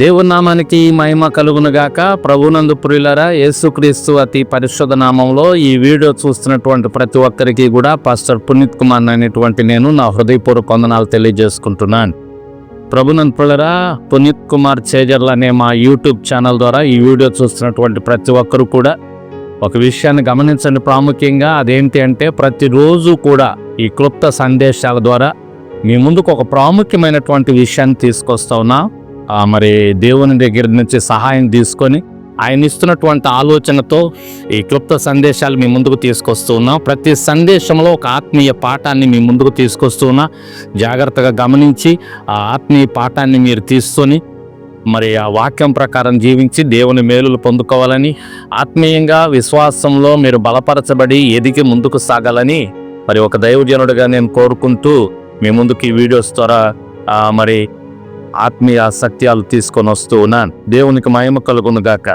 దేవునామానికి మహిమ కలుగును గాక. ప్రభునందు ప్రియులరా యేసుక్రీస్తు అతి పరిశుద్ధ నామంలో ఈ వీడియో చూస్తున్నటువంటి ప్రతి ఒక్కరికి కూడా పాస్టర్ పునీత్ కుమార్ అనేటువంటి నేను నా హృదయపూర్వక వందనాలు తెలియజేసుకుంటున్నాను. ప్రభునందు ప్రియులరా పునీత్ కుమార్ చేజర్ల అనే మా యూట్యూబ్ ఛానల్ ద్వారా ఈ వీడియో చూస్తున్నటువంటి ప్రతి ఒక్కరు కూడా ఒక విషయాన్ని గమనించండి. ప్రాముఖ్యంగా అదేంటి అంటే ప్రతిరోజు కూడా ఈ క్లుప్త సందేశాల ద్వారా మీ ముందుకు ఒక ప్రాముఖ్యమైనటువంటి విషయాన్ని తీసుకొస్తా ఉన్నా. మరి దేవుని దగ్గర నుంచి సహాయం తీసుకొని ఆయన ఇస్తున్నటువంటి ఆలోచనతో ఈ క్లుప్త సందేశాలు మీ ముందుకు తీసుకొస్తూ ఉన్నాం. ప్రతి సందేశంలో ఒక ఆత్మీయ పాఠాన్ని మీ ముందుకు తీసుకొస్తూ ఉన్నా. జాగ్రత్తగా గమనించి ఆ ఆత్మీయ పాఠాన్ని మీరు తీసుకొని మరి ఆ వాక్యం ప్రకారం జీవించి దేవుని మేలులు పొందుకోవాలని ఆత్మీయంగా విశ్వాసంలో మీరు బలపరచబడి ఎదిగి ముందుకు సాగాలని మరి ఒక దైవజనుడిగా నేను కోరుకుంటూ మీ ముందుకు ఈ వీడియోస్ ద్వారా మరి ఆత్మీయ సత్యాలు తీసుకొని వస్తూ ఉన్నాను. దేవునికి మహిమ కలుగునుగాక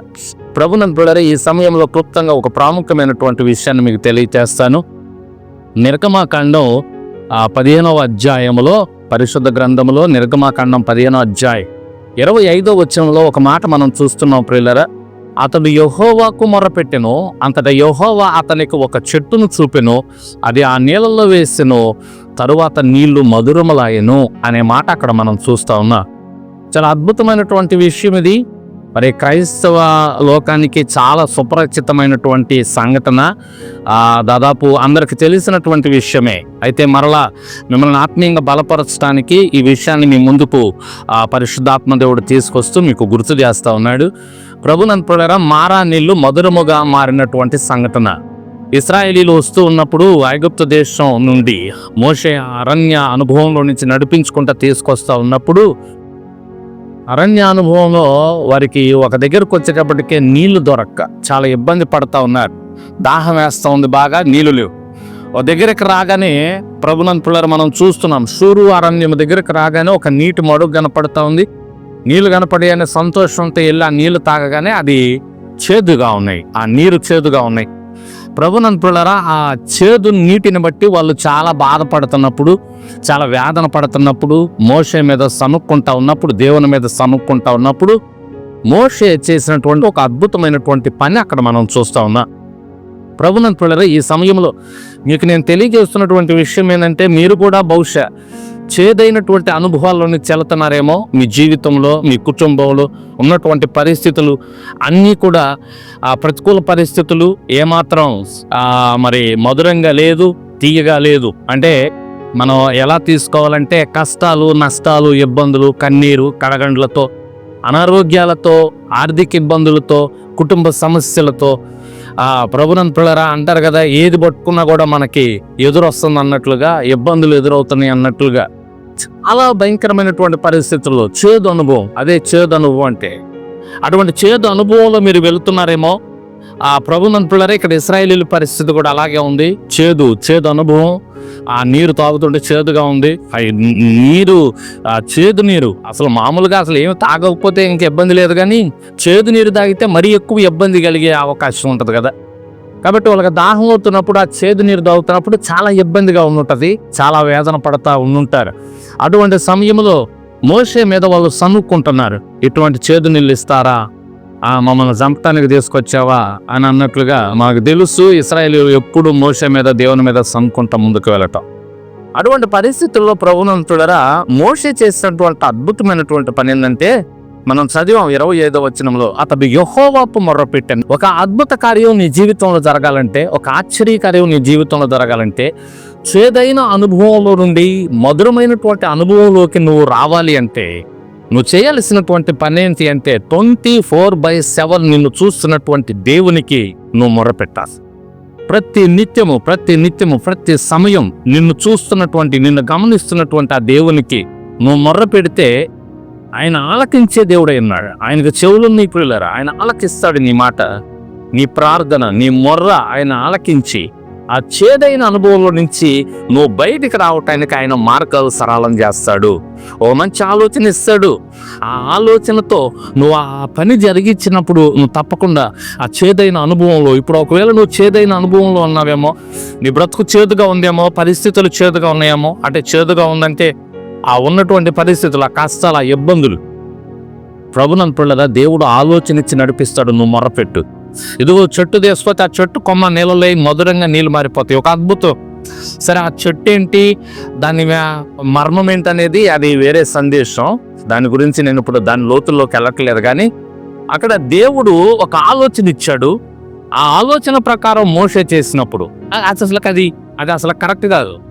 ప్రభునంద బిడ్డలారా, ఈ సమయంలో క్లుప్తంగా ఒక ప్రాముఖ్యమైనటువంటి విషయాన్ని మీకు తెలియజేస్తాను నిర్గమాకాండం ఆ పదిహేనవ అధ్యాయములో పరిశుద్ధ గ్రంథంలో నిర్గమాకాండం పదిహేనవ అధ్యాయం. ఇరవై ఐదో వచనంలో ఒక మాట మనం చూస్తున్నాం ప్రియులరా. అతడు యహోవాకు మొరపెట్టెను అంతటా యహోవా అతనికి ఒక చెట్టును చూపెను అది ఆ నీళ్ళల్లో వేసెను తరువాత నీళ్ళు మధురములాయను అనే మాట అక్కడ మనం చూస్తా ఉన్నా. చాలా అద్భుతమైనటువంటి విషయం ఇది మరి క్రైస్తవ లోకానికి చాలా సుపరిచితమైనటువంటి సంఘటన దాదాపు అందరికి తెలిసినటువంటి విషయమే. అయితే మరలా మిమ్మల్ని ఆత్మీయంగా బలపరచడానికి ఈ విషయాన్ని మీ ముందుకు ఆ పరిశుద్ధాత్మ దేవుడు తీసుకొస్తూ మీకు గుర్తు చేస్తా ఉన్నాడు. ప్రభునంతుడరా మారా నీళ్ళు మధురముగా మారినటువంటి సంఘటన. ఇస్రాయేలీలు వస్తూ ఉన్నప్పుడు ఐగుప్తు దేశం నుండి మోషే అరణ్య అనుభవంలో నుంచి నడిపించుకుంటూ తీసుకొస్తా ఉన్నప్పుడు అరణ్య అనుభవంలో వారికి ఒక దగ్గరకు వచ్చేటప్పటికే నీళ్ళు దొరక్క. చాలా ఇబ్బంది పడతా ఉన్నారు. దాహం వేస్తూ ఉంది బాగా నీళ్ళు లేవు. ఒక దగ్గరికి రాగానే ప్రభునంద్ పిల్లలు మనం చూస్తున్నాం. సూరు అరణ్యం దగ్గరికి రాగానే ఒక నీటి మడుగు కనపడుతూ ఉంది. నీళ్ళు కనపడి అనే సంతోషంతో వెళ్ళి ఆ నీళ్ళు తాగగానే అది చేదుగా ఉన్నాయి. ఆ నీరు చేదుగా ఉన్నాయి. ప్రభునంతులరా ఆ చేదు నీటిని బట్టి వాళ్ళు చాలా బాధపడుతున్నప్పుడు చాలా వేదన పడుతున్నప్పుడు మోషే మీద సనుక్కుంటా ఉన్నప్పుడు దేవుని మీద సనుక్కుంటా ఉన్నప్పుడు మోషే చేసినటువంటి ఒక అద్భుతమైనటువంటి పని అక్కడ మనం చూస్తా ఉన్నాం. ప్రభునంతులరా ఈ సమయంలో మీకు నేను తెలియజేస్తున్నటువంటి విషయం ఏంటంటే మీరు కూడా బహుశా చేదైనటువంటి అనుభవాల్లోని చెల్లుతున్నారేమో మీ జీవితంలో మీ కుటుంబంలో ఉన్నటువంటి పరిస్థితులు. అన్నీ కూడా ఆ ప్రతికూల పరిస్థితులు ఏమాత్రం మరి మధురంగా లేదు తీయగా లేదు. అంటే మనం ఎలా తీసుకోవాలంటే కష్టాలు నష్టాలు ఇబ్బందులు కన్నీరు కడగండ్లతో అనారోగ్యాలతో ఆర్థిక ఇబ్బందులతో కుటుంబ సమస్యలతో ఆ ప్రభునంత పిల్లరా అంటారు కదా ఏది పట్టుకున్నా కూడా మనకి ఎదురొస్తుంది అన్నట్లుగా ఇబ్బందులు ఎదురవుతున్నాయి అన్నట్లుగా. చాలా భయంకరమైనటువంటి పరిస్థితుల్లో చేదు అనుభవం అదే చేదు అనుభవం అంటే అటువంటి చేదు అనుభవంలో మీరు వెళుతున్నారేమో ఆ ప్రభునంత పిల్లరే ఇక్కడ ఇస్రాయేలీల పరిస్థితి కూడా అలాగే ఉంది. చేదు చేదు అనుభవం ఆ నీరు తాగుతుంటే చేదుగా ఉంది. ఆ నీరు ఆ చేదు నీరు అసలు మామూలుగా అసలు ఏమి తాగకపోతే ఇంక ఇబ్బంది లేదు కానీ చేదు నీరు తాగితే మరీ ఎక్కువ ఇబ్బంది కలిగే అవకాశం ఉంటుంది కదా. కాబట్టి వాళ్ళకి దాహం అవుతున్నప్పుడు ఆ చేదు నీరు తాగుతున్నప్పుడు చాలా ఇబ్బందిగా ఉండుంటుంది చాలా వేదన పడతా ఉండుంటారు. అటువంటి సమయంలో మోసే మీద వాళ్ళు సనుక్కుంటున్నారు ఇటువంటి చేదు నీళ్ళు ఇస్తారా? ఆ మమ్మల్ని చంపటానికి తీసుకొచ్చావా? అని అన్నట్లుగా మాకు తెలుసు ఇస్రాయేల్ ఎప్పుడు మోసే మీద దేవుని మీద సనుక్కుంటా ముందుకు వెళ్ళటం. అటువంటి పరిస్థితుల్లో ప్రభునంతుడరా మోసే చేసినటువంటి అద్భుతమైనటువంటి పని ఏంటంటే మనం చదివాం ఇరవై ఐదో వచనంలో అతడు యహోవాపు మొర్రపెట్టాను. ఒక అద్భుత కార్యం నీ జీవితంలో జరగాలంటే ఒక ఆశ్చర్య కార్యం నీ జీవితంలో జరగాలంటే చేదైన అనుభవంలో నుండి మధురమైనటువంటి అనుభవంలోకి నువ్వు రావాలి అంటే నువ్వు చేయాల్సినటువంటి పని ఏంటి అంటే ట్వంటీ ఫోర్ బై సెవెన్ నిన్ను చూస్తున్నటువంటి దేవునికి నువ్వు మొరపెట్టాలి ప్రతి నిత్యము ప్రతి నిత్యము ప్రతి సమయం నిన్ను చూస్తున్నటువంటి నిన్ను గమనిస్తున్నటువంటి ఆ దేవునికి నువ్వు మొర్ర పెడితే ఆయన ఆలకించే దేవుడై ఉన్నాడు. ఆయనకు చెవులు నీ పిల్లరా ఆయన ఆలకిస్తాడు నీ మాట నీ ప్రార్థన నీ మొర్ర ఆయన ఆలకించి ఆ చేదైన అనుభవంలో నుంచి నువ్వు బయటికి రావటానికి ఆయన మార్గాలు సరళం చేస్తాడు. ఓ మంచి ఆలోచన ఇస్తాడు. ఆ ఆలోచనతో నువ్వు ఆ పని జరిగించినప్పుడు నువ్వు తప్పకుండా ఆ చేదైన అనుభవంలో ఇప్పుడు ఒకవేళ నువ్వు చేదైన అనుభవంలో ఉన్నావేమో నీ బ్రతుకు చేదుగా ఉందేమో పరిస్థితులు చేదుగా ఉన్నాయేమో అంటే చేదుగా ఉందంటే ఆ ఉన్నటువంటి పరిస్థితులు ఆ కష్టాలు ఆ ఇబ్బందులు ప్రభునంతులదా దేవుడు ఆలోచన ఇచ్చి నడిపిస్తాడు నువ్వు మొరపెట్టు. ఇదిగో చెట్టు తీసుకొస్తే ఆ చెట్టు కొమ్మ నీళ్ళలో మధురంగా నీళ్ళు మారిపోతాయి. ఒక అద్భుతం. సరే ఆ చెట్టు ఏంటి? దాని మ్యా- మర్మం ఏంటనేది అది వేరే సందేశం. దాని గురించి నేను ఇప్పుడు దాని లోతుల్లోకి వెళ్ళట్లేదు కానీ అక్కడ దేవుడు ఒక ఆలోచన ఇచ్చాడు. ఆ ఆలోచన ప్రకారం మోసే చేసినప్పుడు. అసలు అది అది అసలు కరెక్ట్ కాదు.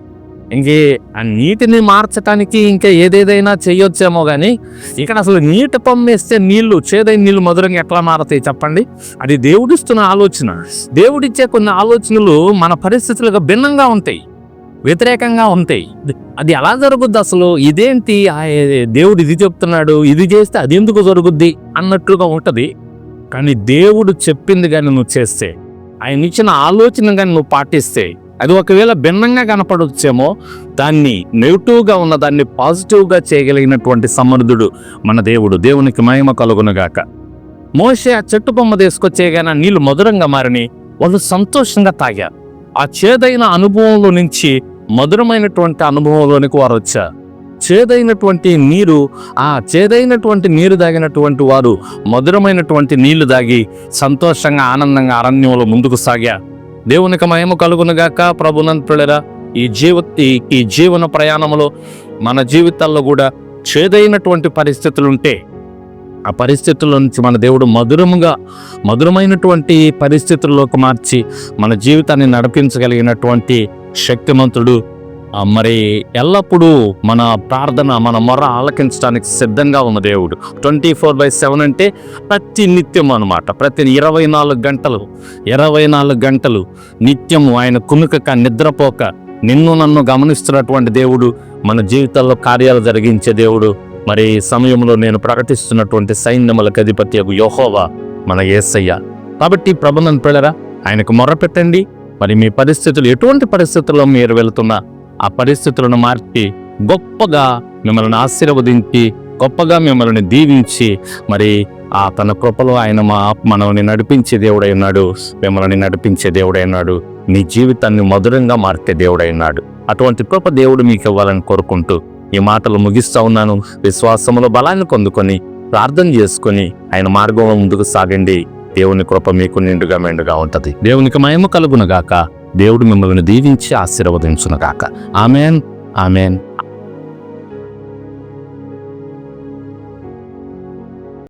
ఇంకే ఆ నీటిని మార్చడానికి ఇంకా ఏదేదైనా చేయొచ్చేమో కానీ ఇక్కడ అసలు నీటి పంపేస్తే నీళ్ళు చేదైన నీళ్ళు మధురంగా ఎట్లా మారతాయి చెప్పండి? అది దేవుడిస్తున్న ఆలోచన. దేవుడిచ్చే కొన్ని ఆలోచనలు మన పరిస్థితులకు భిన్నంగా ఉంటాయి వ్యతిరేకంగా ఉంటాయి. అది ఎలా జరుగుద్ది అసలు? ఇదేంటి? ఆ, దేవుడు ఇది చెప్తున్నాడు ఇది చేస్తే అది ఎందుకు జరుగుద్ది? అన్నట్లుగా ఉంటుంది. కానీ దేవుడు చెప్పింది కానీ నువ్వు చేస్తే ఆయన ఇచ్చిన ఆలోచన కానీ నువ్వు పాటిస్తే అది ఒకవేళ భిన్నంగా కనపడొచ్చేమో దాన్ని నెగిటివ్గా ఉన్న దాన్ని పాజిటివ్గా చేయగలిగినటువంటి సమర్థుడు మన దేవుడు. దేవునికి మహిమ కలుగునుగాక మోసే ఆ చెట్టు బొమ్మ తీసుకొచ్చేగానే నీళ్ళు మధురంగా మారని వాళ్ళు సంతోషంగా తాగారు. ఆ చేదైన అనుభవంలో నుంచి మధురమైనటువంటి అనుభవంలోనికి వారు వచ్చారు. చేదైనటువంటి నీరు ఆ చేదైనటువంటి నీరు తాగినటువంటి వారు మధురమైనటువంటి నీళ్ళు దాగి సంతోషంగా ఆనందంగా అరణ్యంలో ముందుకు సాగారు. దేవునికి మహిమ కలుగునుగాక ప్రభునంతుడరా ఈ జీవ ఈ- జీవన ప్రయాణంలో మన జీవితాల్లో కూడా చేదైనటువంటి పరిస్థితులు ఉంటే ఆ పరిస్థితుల నుంచి మన దేవుడు మధురముగా మధురమైనటువంటి పరిస్థితుల్లోకి మార్చి మన జీవితాన్ని నడిపించగలిగినటువంటి శక్తిమంతుడు మరి ఎల్లప్పుడూ మన ప్రార్థన మన మొర ఆలకించడానికి సిద్ధంగా ఉన్న దేవుడు. ట్వంటీ ఫోర్ బై సెవెన్ అంటే ప్రతి నిత్యం అనమాట ప్రతి ఇరవై నాలుగు గంటలు ఇరవై నాలుగు గంటలు నిత్యము ఆయన కునుకక నిద్రపోక నిన్ను నన్ను గమనిస్తున్నటువంటి దేవుడు మన జీవితాల్లో కార్యాలు జరిగించే దేవుడు. మరి ఈ సమయంలో నేను ప్రకటిస్తున్నటువంటి సైన్యములకు అధిపతి యోహోవా మన యేసయ్య కాబట్టి ప్రభుత్వం పిల్లరా ఆయనకు మొరపెట్టండి మరి మీ పరిస్థితులు ఎటువంటి పరిస్థితుల్లో మీరు వెళుతున్నా ఆ పరిస్థితులను మార్చి గొప్పగా మిమ్మల్ని ఆశీర్వదించి గొప్పగా మిమ్మల్ని దీవించి మరి ఆ తన కృపలో ఆయన మా మనల్ని నడిపించే దేవుడై ఉన్నాడు మిమ్మల్ని నడిపించే దేవుడై ఉన్నాడు నీ జీవితాన్ని మధురంగా మార్చే దేవుడై ఉన్నాడు. అటువంటి కృప దేవుడు మీకు ఇవ్వాలని కోరుకుంటూ ఈ మాటలు ముగిస్తా ఉన్నాను. విశ్వాసములో బలాన్ని పొందుకొని ప్రార్థన చేసుకొని ఆయన మార్గంలో ముందుకు సాగండి. దేవుని కృప మీకు నిండుగా మెండుగా ఉంటది. దేవునికి మహిమ కలుగునుగాక గాక. దేవుడు మిమ్మల్ని దీవించి ఆశీర్వదించును గాక ఆమెన్ ఆమెన్